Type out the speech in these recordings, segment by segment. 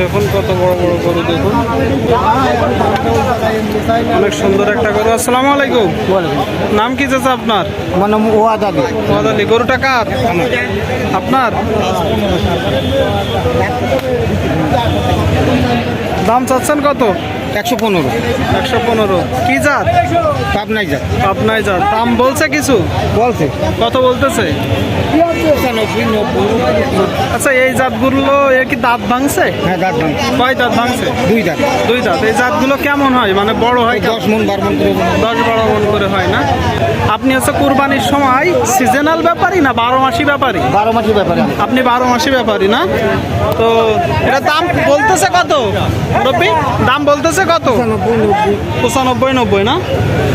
দেখুন কত বড় বড় গরু দেখুন। অনেক সুন্দর একটা গরু। আসসালামু আলাইকুম। নাম কি চাচা আপনার? আমার নাম ওয়াদ আলী। ওয়াদালি গরুটা কার? আপনার? দাম চাচ্ছেন কত? একশো পনেরো। একশো পনেরো। কি জাত? পাবনাই যাক আপনার জাত। দাম বলছে কিছু? বলছে। কত বলতেছে? আচ্ছা এই জাতগুলো এ কি দাঁত ভাঙছে? হ্যাঁ দাঁত ভাঙছে। কয় দাঁত ভাঙছে? দুই দাঁত। দুই দাঁত। এই জাতগুলো কেমন হয়? মানে বড় হয় দশ মন বারো মন করে। দশ বারো মন করে হয় না? আপনি হচ্ছে কুরবানির সময় সিজনাল ব্যাপারই না বারো মাসি ব্যাপারী বারো মাসি ব্যাপারে আপনি বারো মাসি ব্যাপারী না? তো এটা দাম বলতেছে কত? রবি দাম বলতেছে কত? পঁচানব্বই নব্বই না?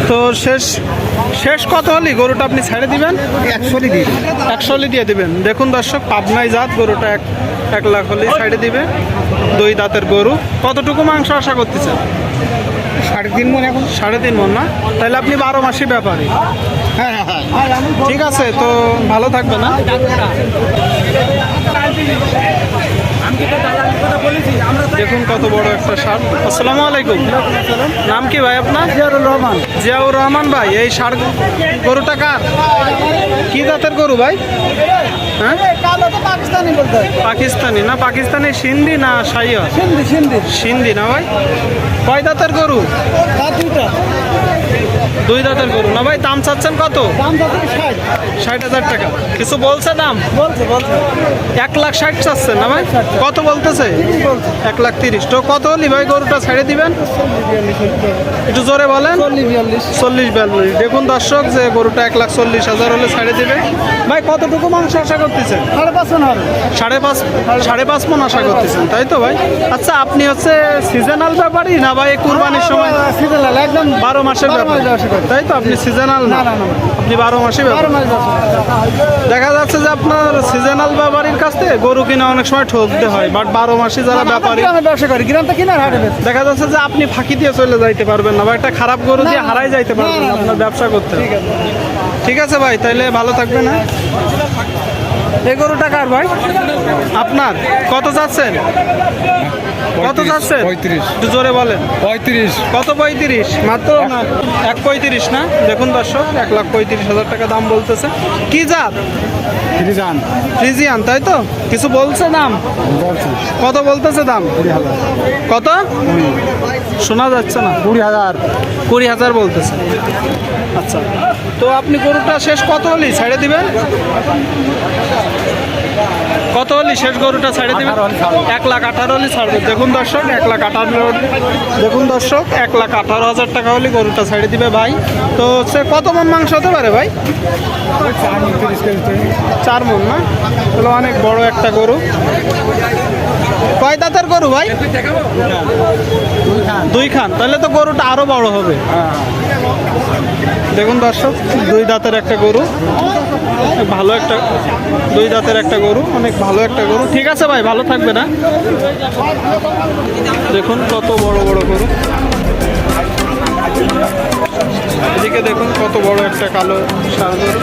তো শেষ শেষ কত হলি? গরুটা আপনি ছেড়ে দিবেন? একশোরই দিয়ে দিয়ে দিবেন। দেখুন দর্শক পাবনায় জাত গরুটা এক এক লাখ হলি ছেড়ে দিবে। দুই দাঁতের গরু। কতটুকু মাংস আশা করতেছেন? সাড়ে তিন মন এখন। সাড়ে তিন মন না? তাহলে আপনি বারো মাসি ব্যাপারী। হ্যাঁ হ্যাঁ হ্যাঁ। ঠিক আছে তো ভালো থাকবে না দেখুন কত বড় একটা সার। আসসালামু আলাইকুম। নাম কি ভাই আপনার? জিয়াউর রহমান। জিয়াউর রহমান ভাই এই সার গরুটা কার? কি জাতের গরু ভাই? হ্যাঁ? পাকিস্তানি না পাকিস্তানি সিন্ধি না সাইয়া সিন্ধি সিন্ধি। না ভাই? কয় দাঁতের গরু? দুই দাঁতের গরু। না ভাই দাম চাচ্ছেন কত? ষাট। হাজার টাকা। কিছু বলছে দাম? এক লাখ ষাট চাচ্ছে না ভাই? কত বলতেছে? এক লাখ তিরিশ। তো কত হলি ভাই গরুটা ছেড়ে দিবেন? একটু জোরে বলেন। চল্লিশ বিয়াল্লিশ। দেখুন দর্শক যে গরুটা এক লাখ চল্লিশ হাজার হলে ছেড়ে দিবে। ভাই কতটুকু মাংস আশা করতেছেন? সাড়ে পাঁচ সাড়ে পাঁচ মন আশা করতেছেন তাই তো ভাই? আচ্ছা আপনি হচ্ছে সিজনাল ব্যাপারই না ভাই কুরবানির সময়? একদম বারো মাসের ব্যাপার। তাই তো? আপনি সিজনাল না? আপনি বারো মাসে দেখা যাচ্ছে যে আপনার সিজনাল ব্যাপারীর কাছ থেকে গরু কিনা অনেক সময় ঠকতে হয় বাট বারো মাসে যারা ব্যাপারী ব্যবসা করি গ্রাম তো হাটে দেখা যাচ্ছে যে আপনি ফাঁকি দিয়ে চলে যাইতে পারবেন না বা একটা খারাপ গরু দিয়ে হারাই যাইতে পারবেন আপনার ব্যবসা করতে। ঠিক আছে। ভাই তাহলে ভালো থাকবে না এই গরুটা কার ভাই। আপনার কত যাচ্ছেন? কত যাচ্ছেন? পঁয়ত্রিশ। জোরে বলেন। পঁয়ত্রিশ। কত পঁয়ত্রিশ? মাত্র না এক পঁয়ত্রিশ না? দেখুন দর্শক এক লাখ পঁয়ত্রিশ হাজার টাকা দাম বলতেছে। কি জাত? ফ্রিজান ফ্রিজিয়ান তাই তো? কিছু বলছে দাম? কত বলতেছে দাম? কত? শোনা যাচ্ছে না? কুড়ি হাজার। কুড়ি হাজার বলতেছে। আচ্ছা তো আপনি গরুটা শেষ কত হলি? ছেড়ে দিবেন? কত হলি শেষ গরুটা ছেড়ে দিবেন? এক লাখ আঠারো হলি ছাড়বে। দেখুন দর্শক এক লাখ আঠারো দেখুন দর্শক এক লাখ আঠারো হাজার টাকা হলে গরুটা ছেড়ে দিবে ভাই। তো সে কত মন মাংস হতে পারে ভাই? চার মন না? তাহলে অনেক বড় একটা গরু। কয় দাঁতের গরু ভাই? দুই খান, তাহলে তো গরুটা আরও বড় হবে। দেখুন দর্শক, দুই দাঁতের একটা গরু। ভালো একটা, দুই দাঁতের একটা গরু, অনেক ভালো একটা গরু। ঠিক আছে ভাই, ভালো থাকবে না দেখুন কত বড় বড় গরু। এদিকে দেখুন কত বড় একটা কালো ষাঁড় গরু।